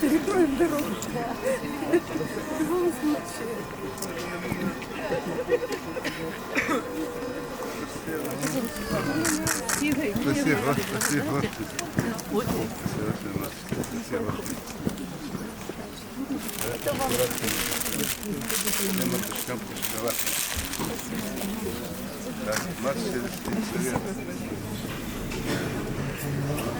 Перекроем дорогу. В любом случае. Спасибо, спасибо. Совершенно. Спасибо. Я матушкам пошла. Так, Марш Thank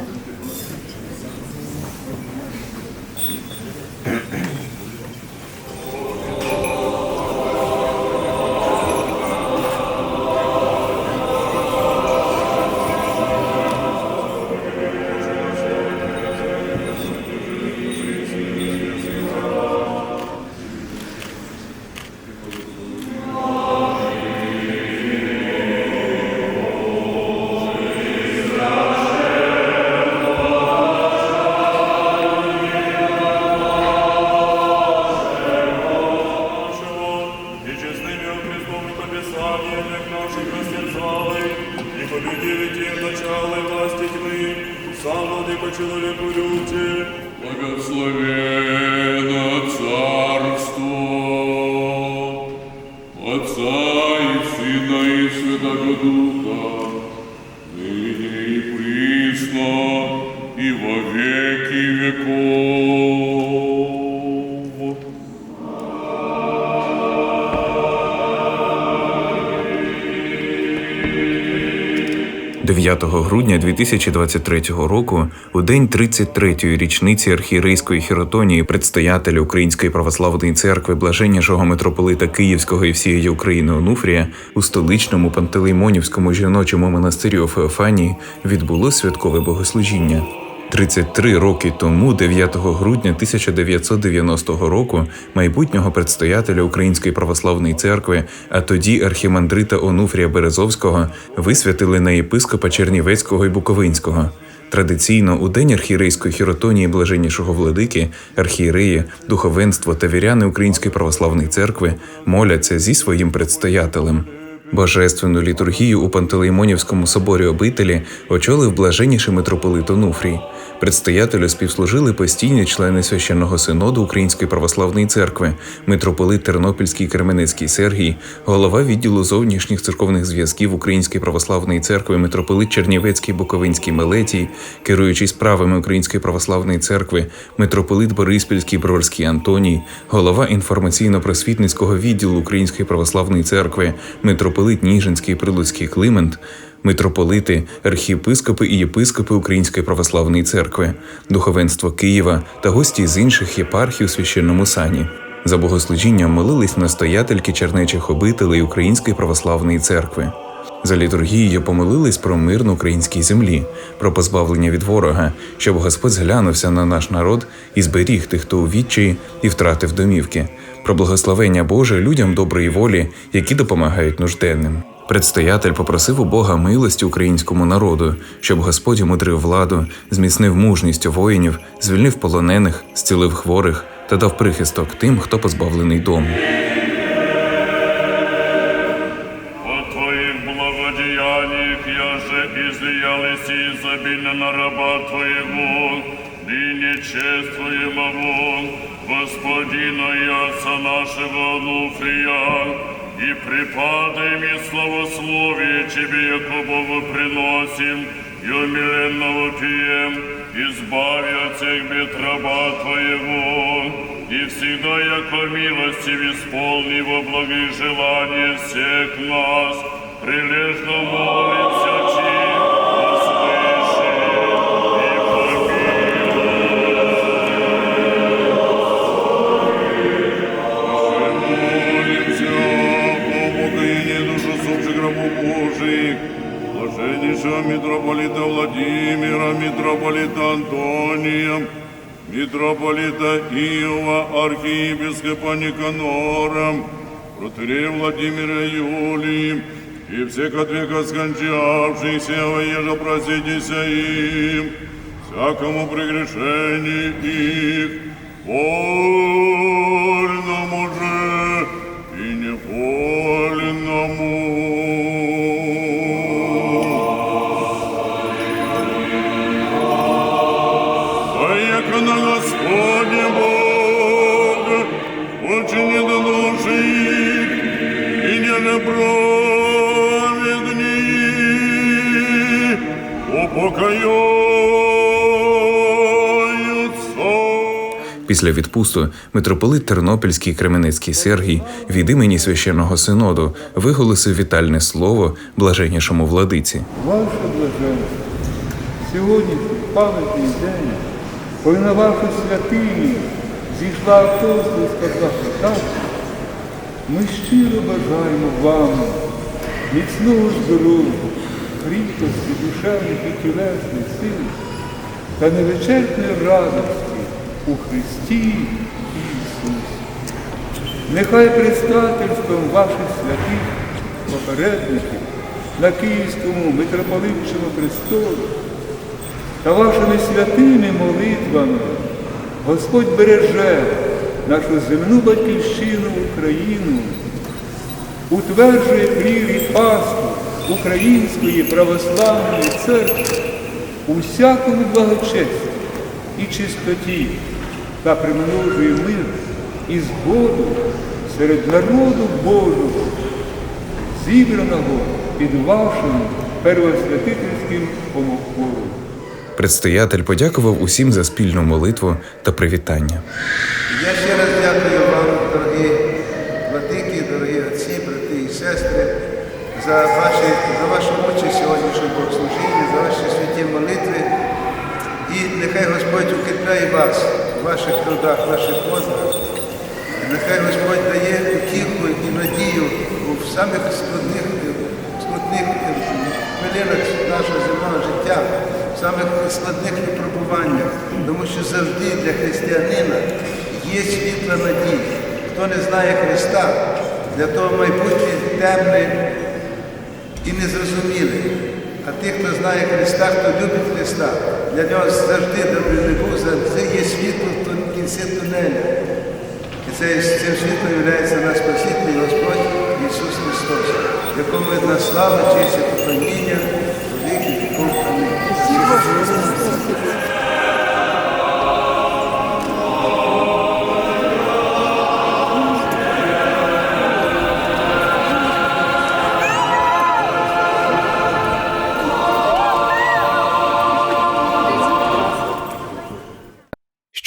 you. окрестом Писания, як наших растерзали, и победили тем начало и власти тьмы, сам владыка человеку любче, Благословено Царство Отца и Сына и Святого Духа, ныне и присно, и во веки веков. 9 грудня 2023 року, у день 33-ї річниці архієрейської хіротонії предстоятеля Української православної церкви блаженнішого митрополита Київського і всієї України Онуфрія у столичному Пантелеймонівському жіночому монастирі Офеофанії Феофанії відбулось святкове богослужіння. 33 роки тому, 9 грудня 1990 року, майбутнього предстоятеля Української православної церкви, а тоді архімандрита Онуфрія Березовського, висвятили на єпископа Чернівецького і Буковинського. Традиційно у день архієрейської хіротонії блаженнішого владики, архієреї, духовенство та віряни Української православної церкви моляться зі своїм предстоятелем. Божественну літургію у Пантелеймонівському соборі обителі очолив блаженніший митрополит Онуфрій. Предстоятелю співслужили постійні члени священного синоду Української православної церкви, митрополит Тернопільський Керменецький Сергій, голова відділу зовнішніх церковних зв'язків Української православної церкви, митрополит Чернівецький Буковинський Мелетій, керуючий справами Української православної церкви, митрополит Бориспільський Брольський Антоній, голова інформаційно-просвітницького відділу Української православної церкви, митрополит Ніжинський Прилуцький Климент, митрополити, архієпископи і єпископи Української православної церкви, духовенство Києва та гості з інших єпархій у священному сані. За богослужінням молились настоятельки чернечих обителей Української православної церкви. За літургією помолились про мир на українській землі, про позбавлення від ворога, щоб Господь зглянувся на наш народ і зберіг тих, хто у відчаї і втратив домівки, про благословення Боже людям доброї волі, які допомагають нужденним. Предстоятель попросив у Бога милості українському народу, щоб Господь умудрив владу, зміцнив мужність воїнів, звільнив полонених, зцілив хворих та дав прихисток тим, хто позбавлений дому. Изобильно на раба Твоего, ныне чествуемого Господина и Отца нашего Онуфрия, и припадай и славословие Тебе, яко приносим, и умиленно пьем, избави от всех бед раба Твоего, и всегда, яко милости исполни во благих желаний всех нас, прилежно блаженнейшего митрополита Владимира, митрополита Антония, митрополита Иова, архиепископа Никанора, протерея Владимира Юлии, и всех от века скончавшихся, воеже проститеся им, всякому прегрешению их, вольному Після відпусту митрополит Тернопільський Кременецький Сергій від імені священного синоду виголосив вітальне слово блаженнішому владиці. Ваше блаженство, сьогодні пам'ятний день, коли на вашу святині зійшла апостольська благодать, ми щиро бажаємо вам міцного здоров'я, кріпкості, душевних і тілесних сил та невичерпної радості у Христі Ісусі. Нехай предстательством ваших святих попередників на Київському митрополитчому престолі та вашими святими молитвами Господь береже нашу земну батьківщину Україну, утверджує крірі пасту Української православної церкви у всякому благочесті і чистоті та примножує мир і згоду серед народу Божого, зібраного під вашим первосвятительським помоходом. Предстоятель подякував усім за спільну молитву та привітання. За, ваші, за вашу участь сьогоднішньому богослужінні, за ваші святі молитви. І нехай Господь укріпляє вас в ваших трудах, ваших подвигах. Нехай Господь дає утіху і надію у самих складних, складних хвилинах нашого земного життя, в самих складних випробуваннях, тому що завжди для християнина є світла надія. Хто не знає Христа, для того майбутнє темне і незрозуміле. А тих, хто знає Христа, хто любить Христа, для нього завжди не був, завжди є світло в кінці тунеля. І це, світлом є наш Спаситель Господь Ісус Христос, якому видна слава, честь і поклоніння, віки віков. Амінь.